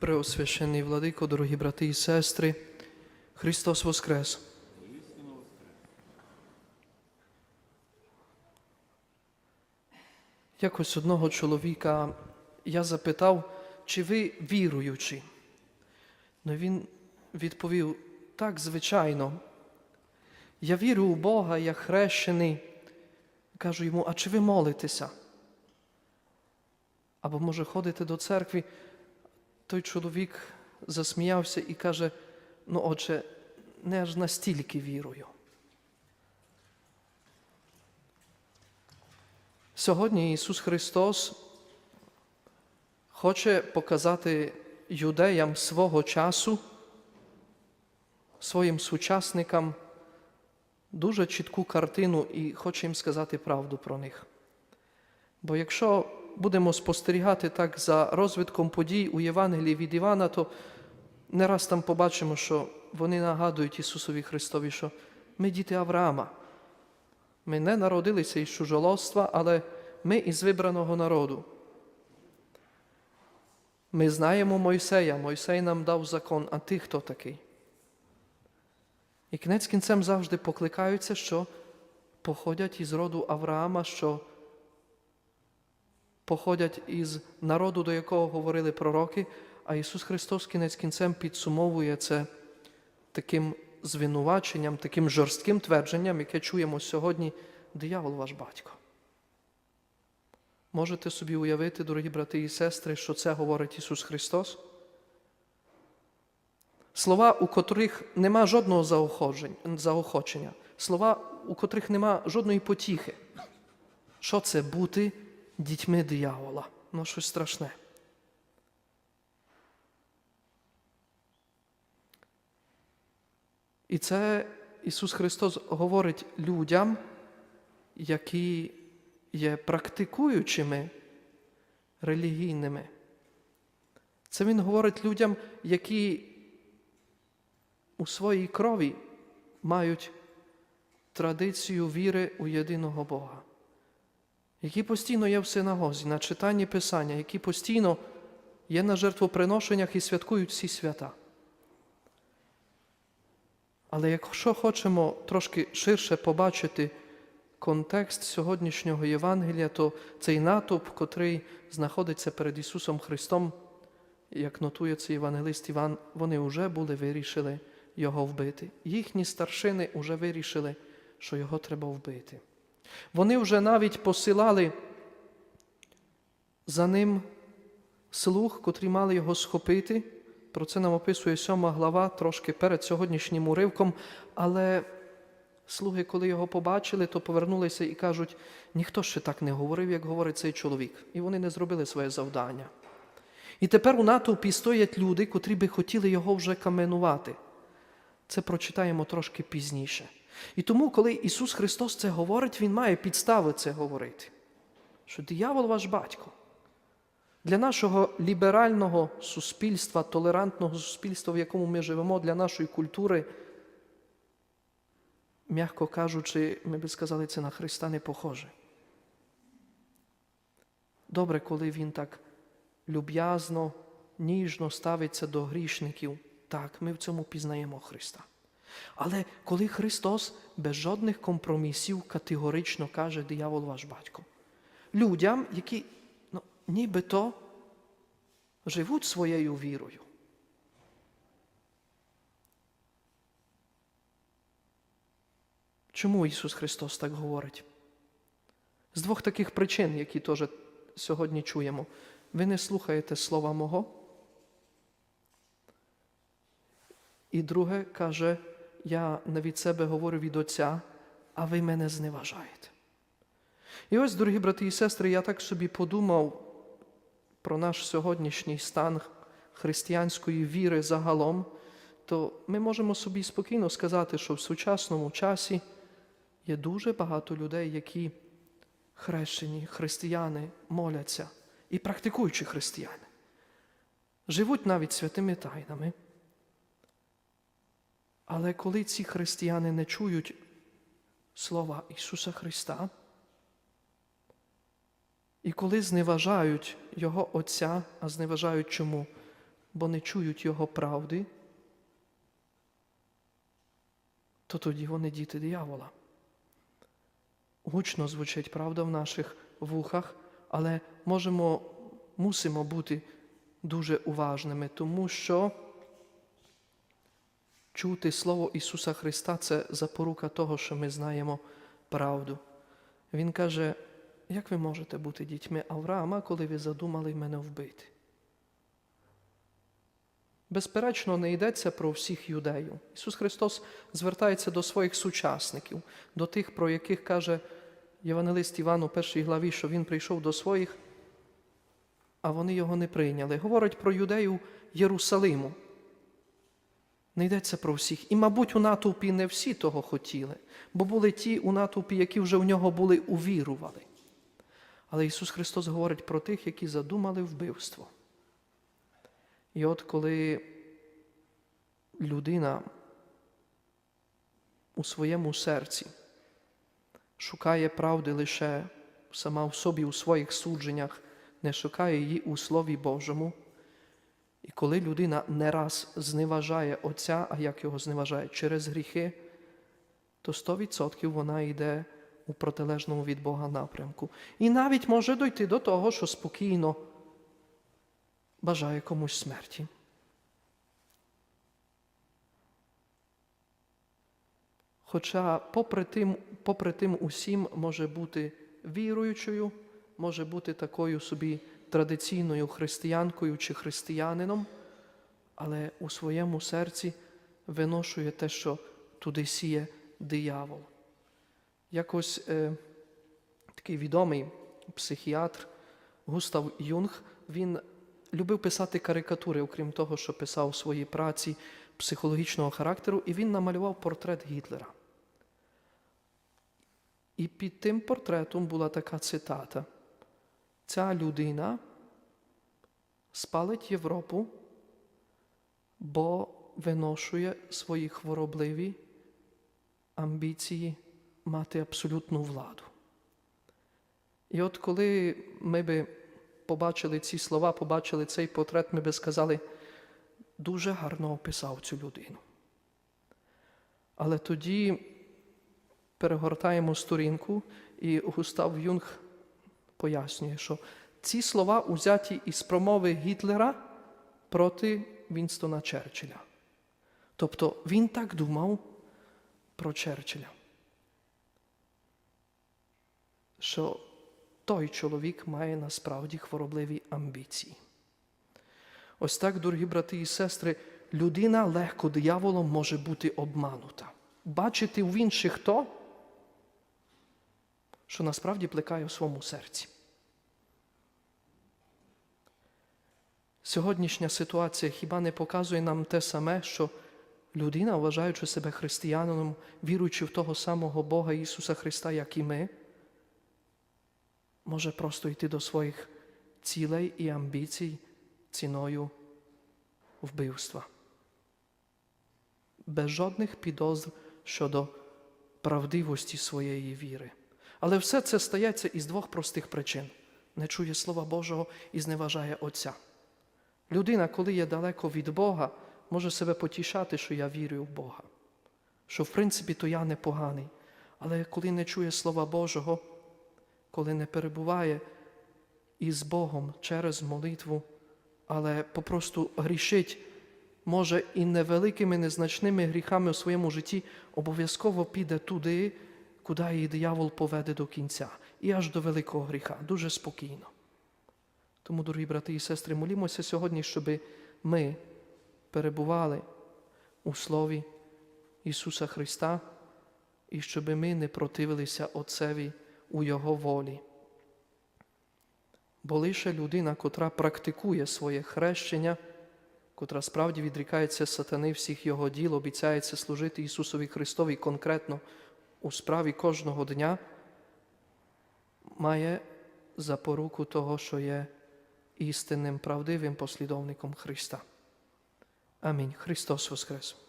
Преосвящений владико, дорогі брати і сестри, Христос Воскрес! Якось одного чоловіка я запитав, чи ви віруючі? Ну він відповів, так, звичайно. Я вірю у Бога, я хрещений. Кажу йому, а чи ви молитеся? Або, може, ходите до церкви? Той чоловік засміявся і каже: ну, отже, не аж настільки вірую. Сьогодні Ісус Христос хоче показати юдеям свого часу, своїм сучасникам дуже чітку картину і хоче їм сказати правду про них. Бо якщо будемо спостерігати так за розвитком подій у Євангелії від Івана, то не раз там побачимо, що вони нагадують Ісусові Христові, що ми діти Авраама. Ми не народилися із чужолоства, але ми із вибраного народу. Ми знаємо Мойсея, Мойсей нам дав закон, а ти хто такий? І кінець кінцем завжди покликаються, що походять із роду Авраама, що походять із народу, до якого говорили пророки, а Ісус Христос кінець кінцем підсумовує це таким звинуваченням, таким жорстким твердженням, яке чуємо сьогодні, диявол ваш батько. Можете собі уявити, дорогі брати і сестри, що це говорить Ісус Христос? Слова, у котрих нема жодного заохочення, слова, у котрих нема жодної потіхи. Що це бути дітьми диявола? Ну, щось страшне. І це Ісус Христос говорить людям, які є практикуючими релігійними. Це Він говорить людям, які у своїй крові мають традицію віри у єдиного Бога, які постійно є в синагозі, на читанні Писання, які постійно є на жертвоприношеннях і святкують всі свята. Але якщо хочемо трошки ширше побачити контекст сьогоднішнього Євангелія, то цей натовп, котрий знаходиться перед Ісусом Христом, як нотує цей євангелист Іван, вони вже були вирішили його вбити. Їхні старшини вже вирішили, що його треба вбити. Вони вже навіть посилали за ним слуг, котрі мали його схопити. Про це нам описує сьома глава трошки перед сьогоднішнім уривком. Але слуги, коли його побачили, то повернулися і кажуть: ніхто ще так не говорив, як говорить цей чоловік. І вони не зробили своє завдання. І тепер у натовпі стоять люди, котрі би хотіли його вже каменувати. Це прочитаємо трошки пізніше. І тому, коли Ісус Христос це говорить, Він має підстави це говорити. Що диявол ваш батько. Для нашого ліберального суспільства, толерантного суспільства, в якому ми живемо, для нашої культури, м'яко кажучи, ми би сказали, це на Христа не похоже. Добре, коли Він так люб'язно, ніжно ставиться до грішників. Так, ми в цьому пізнаємо Христа. Але коли Христос без жодних компромісів категорично каже, диявол ваш батько, людям, які ну, нібито живуть своєю вірою. Чому Ісус Христос так говорить? З двох таких причин, які теж сьогодні чуємо. Ви не слухаєте слова мого. І друге каже, я не від себе говорю від Отця, а ви мене зневажаєте. І ось, дорогі брати і сестри, я так собі подумав про наш сьогоднішній стан християнської віри загалом, то ми можемо собі спокійно сказати, що в сучасному часі є дуже багато людей, які хрещені, християни, моляться і практикуючі християни, живуть навіть святими тайнами. Але коли ці християни не чують слова Ісуса Христа, і коли зневажають Його Отця, а зневажають чому? бо не чують Його правди, то тоді вони діти диявола. Гучно звучить правда в наших вухах, але можемо, мусимо бути дуже уважними, тому що чути Слово Ісуса Христа це запорука того, що ми знаємо правду. Він каже, як ви можете бути дітьми Авраама, коли ви задумали мене вбити? Безперечно, не йдеться про всіх юдеїв. Ісус Христос звертається до своїх сучасників, до тих, про яких каже Євангелист Іван у першій главі, що Він прийшов до своїх, а вони його не прийняли. Говорить про юдеїв Єрусалиму. Не йдеться про всіх. І, мабуть, у натовпі не всі того хотіли, бо були ті у натовпі, які вже в нього були увірували. Але Ісус Христос говорить про тих, які задумали вбивство. І от коли людина у своєму серці шукає правди лише сама в собі у своїх судженнях, не шукає її у Слові Божому, і коли людина не раз зневажає Отця, а як його зневажає через гріхи, то 100% вона йде у протилежному від Бога напрямку. І навіть може дойти до того, що спокійно бажає комусь смерті. Хоча, попри тим, попри тим усім, може бути віруючою, може бути такою собі традиційною християнкою чи християнином, але у своєму серці виношує те, що туди сіє диявол. Якось е, такий відомий психіатр Густав Юнг, він любив писати карикатури, окрім того, що писав свої праці психологічного характеру, і він намалював портрет Гітлера. І під тим портретом була така цитата: Ця людина спалить Європу, бо виношує свої хворобливі амбіції мати абсолютну владу. І от коли ми би побачили ці слова, побачили цей портрет, ми би сказали, дуже гарно описав цю людину. Але тоді перегортаємо сторінку, і Густав Юнг пояснює, що ці слова узяті із промови Гітлера проти Вінстона Черчилля. Тобто він так думав про Черчилля, що той чоловік має насправді хворобливі амбіції. Ось так, дорогі брати і сестри, людина легко дияволом може бути обманута. Бачити в інших то, що насправді плекає у своєму серці. Сьогоднішня ситуація хіба не показує нам те саме, що людина, вважаючи себе християнином, віруючи в того самого Бога Ісуса Христа, як і ми, може просто йти до своїх цілей і амбіцій ціною вбивства. Без жодних підозр щодо правдивості своєї віри. Але все це стається із двох простих причин: не чує Слова Божого і зневажає Отця. Людина, коли є далеко від Бога, може себе потішати, що я вірю в Бога, що в принципі то я непоганий. Але коли не чує Слова Божого, коли не перебуває із Богом через молитву, але попросту грішить, може і невеликими, незначними гріхами у своєму житті, обов'язково піде туди, куди її диявол поведе до кінця, і аж до великого гріха, дуже спокійно. Тому, дорогі брати і сестри, молімося сьогодні, щоб ми перебували у Слові Ісуса Христа і щоб ми не противилися Отцеві у Його волі. Бо лише людина, котра практикує своє хрещення, котра справді відрікається сатани всіх його діл, обіцяється служити Ісусові Христові конкретно у справі кожного дня, має запоруку того, що є істинним правдивим послідовником Христа. Амінь. Христос Воскрес!